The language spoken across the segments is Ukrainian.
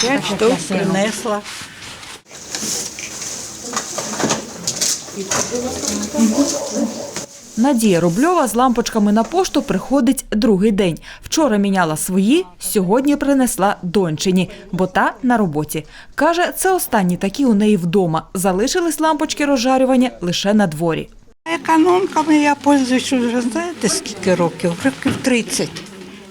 П'ять штук принесла. Надія Рубльова з лампочками на пошту приходить другий день. Вчора міняла свої, сьогодні принесла дончині, бо та на роботі. Каже, це останні такі у неї вдома. Залишились лампочки розжарювання лише на дворі. Економками я пользуюсь вже знаєте скільки років? Років 30.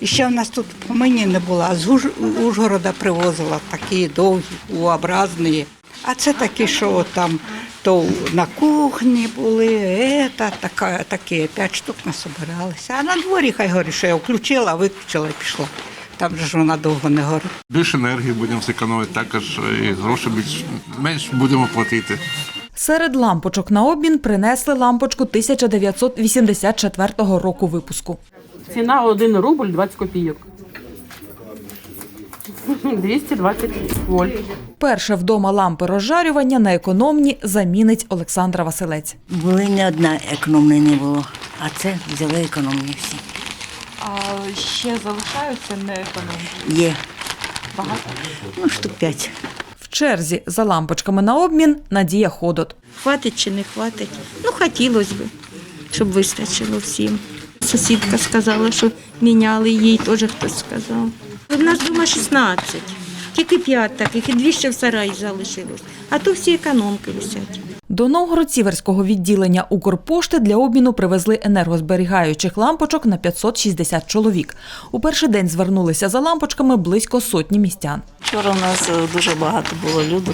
І ще в нас тут по мені не було, а з Уж- Ужгорода привозила такі довгі, У-образні. А це такі, що там то на кухні були, ета, така, такі, п'ять штук насобиралися. А на дворі хай горить, що я включила, виключила і пішла. Там же ж вона довго не горить. Більше енергії будемо зекономити, також і гроші більш менш будемо платити. Серед лампочок на обмін принесли лампочку 1984 року випуску. Ціна 1 рубль 20 копійок. 220 вольт. Перше вдома лампи розжарювання на економні замінить Олександра Василець. Були не одна економної не було, а це взяли економні всі. А ще залишаються не економні. Є. Багато? Ну, штук п'ять. В черзі за лампочками на обмін Надія Ходот. Хватить чи не хватить? Ну, хотілося б, щоб вистачило всім. Сусідка сказала, що міняли їй, теж хтось сказав. У нас вдома 16, тільки 5 таких, і дві ще в сараї залишилось. А то всі економки висять. До Новгород-Сіверського відділення Укрпошти для обміну привезли енергозберігаючих лампочок на 560 чоловік. У перший день звернулися за лампочками близько сотні містян. Вчора у нас е, дуже багато було люду.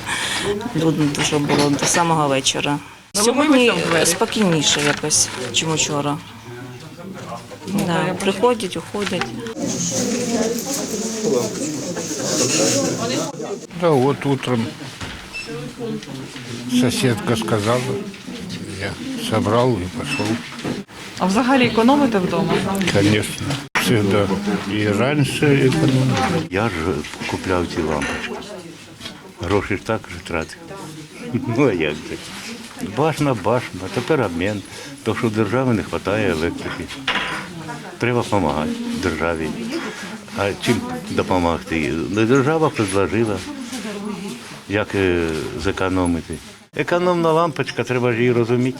Людно дуже було до самого вечора. Сьогодні спокійніше якось, ніж вчора. Да, приходять, уходять. Да, вот утром соседка сказала, я собрал и пошел. А взагалі економите вдома? Конечно, всегда. И раньше экономил. Я ж купляв ці лампочки. Гроші ж також тратив. Ну а як же? Баш на баш, а тепер обмін. То що в держави не вистачає електрики. Треба допомагати державі. А чим допомогти? Держава предложила, як е, зекономити. Економна лампочка, треба ж її розуміти.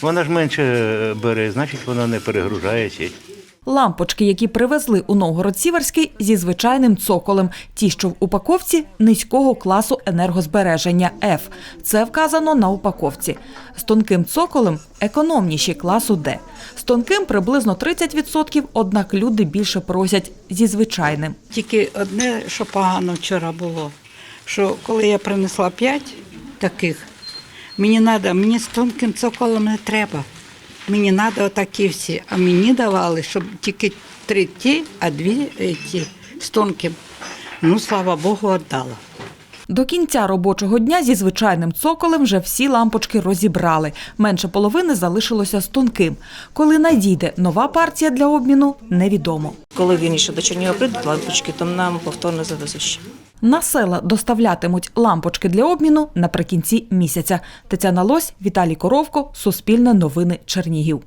Вона ж менше е, бере, значить вона не перегружає сеть. Лампочки, які привезли у Новгород-Сіверський зі звичайним цоколем, ті, що в упаковці низького класу енергозбереження F. Це вказано на упаковці. З тонким цоколем економніші класу D. З тонким приблизно 30%, однак люди більше просять зі звичайним. Тільки одне, що погано вчора було, що коли я принесла п'ять таких, мені треба, мені з тонким цоколом не треба. Мені треба отакі всі. А мені давали, щоб тільки три ті, а дві е, ті з тонким. Ну, слава Богу, віддала. До кінця робочого дня зі звичайним цоколем вже всі лампочки розібрали. Менше половини залишилося з тонким. Коли надійде нова партія для обміну, невідомо. Коли вірніше до Чернігова прийдуть лампочки, то нам повторно завезуть ще. На села доставлятимуть лампочки для обміну наприкінці місяця. Тетяна Лось, Віталій Коровко, Суспільне новини Чернігів.